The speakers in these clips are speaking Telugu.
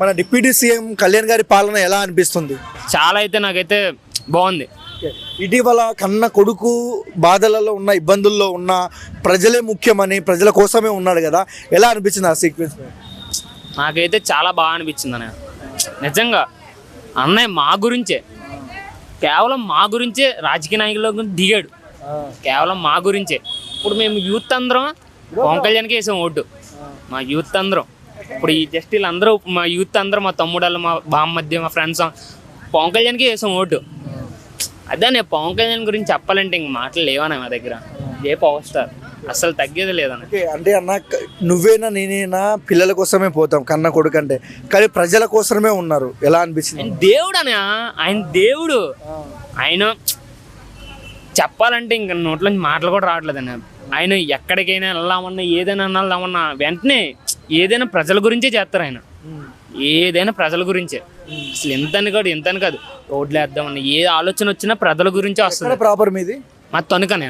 మన డిప్యూటీ సీఎం కళ్యాణ్ గారి పాలన ఎలా అనిపిస్తుంది? చాలా అయితే నాకైతే బాగుంది. ఇటీవల కన్న కొడుకు బాధలలో ఉన్న ఇబ్బందుల్లో ఉన్న ప్రజలే ముఖ్యమని ప్రజల కోసమే ఉన్నాడు కదా. ఎలా అనిపించింది ఆ సీక్వెన్స్ నాకైతే చాలా బాగా అనిపించింది అన్నయ్య. నిజంగా అన్నయ్య మా గురించే. కేవలం మా గురించే రాజకీయ నాయకులకు దిగాడు. కేవలం మా గురించే. ఇప్పుడు మేము యూత్ అందరం పవన్ కళ్యాణ్కి వేసాం ఓటు. మా యూత్ అందరం. ఇప్పుడు ఈ జస్ట్ వీళ్ళందరూ మా యూత్ అందరం మా తమ్ముడాళ్ళు మా బామ్మధ్య మా ఫ్రెండ్స్ పవన్ కళ్యాణ్కి వేసాం ఓటు. అదే నేను పవన్ కళ్యాణ్ గురించి చెప్పాలంటే ఇంక మాటలు లేవన్నా మా దగ్గర. ఏ పవర్ స్టార్? అసలు తగ్గేది లేదన్న అంటే అన్న నువ్వేనా నేనేనా? పిల్లల కోసమే పోతాం కన్న కొడుకు అంటే. కానీ ప్రజల కోసమే ఉన్నారు. ఎలా ఆయన దేవుడు అనే ఆయన దేవుడు. ఆయన చెప్పాలంటే ఇంక నోట్లోంచి మాటలు కూడా రావట్లేదు అన్న ఆయన ఎక్కడికైనా వెళ్దామన్నా ఏదైనా వెళ్దామన్నా వెంటనే ఏదైనా ప్రజల గురించే చేస్తారు ఆయన. ఏదైనా ప్రజల గురించే. అసలు ఎంతని కాదు ఎంతని కాదు. రోడ్లు వేద్దామన్నా ఏ ఆలోచన వచ్చినా ప్రజల గురించే వస్తుంది. ప్రాపర్ మీది? మా తొనకనే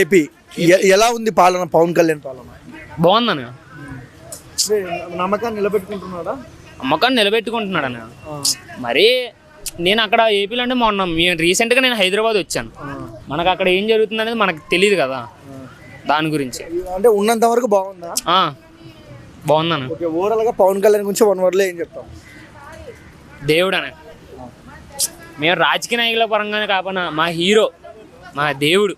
ఏపీ. ఎలా ఉంది పాలన? పవన్ కళ్యాణ్ పాలన? బాగుందన్న. అంటే నమ్మకాన్ని నిలబెట్టుకుంటున్నాడా? అమ్మకాన్ని నిలబెట్టుకుంటున్నాడు అన్న మరీ నేను అక్కడ ఏపీలో అంటే మొన్న మేము రీసెంట్గా నేను హైదరాబాద్ వచ్చాను. మనకు అక్కడ ఏం జరుగుతుంది అనేది మనకు తెలియదు కదా. దాని గురించి. అంటే ఉన్నంత వరకు బాగుందా? బాగుందన్న. ఓకే ఓవరాల్గా పవన్ కళ్యాణ్ గురించి వన్ వర్డ్లో ఏం చెప్తాం దేవుడు అనే మేము రాజకీయ నాయకుల పరంగానే కాకుండా మా హీరో మా దేవుడు.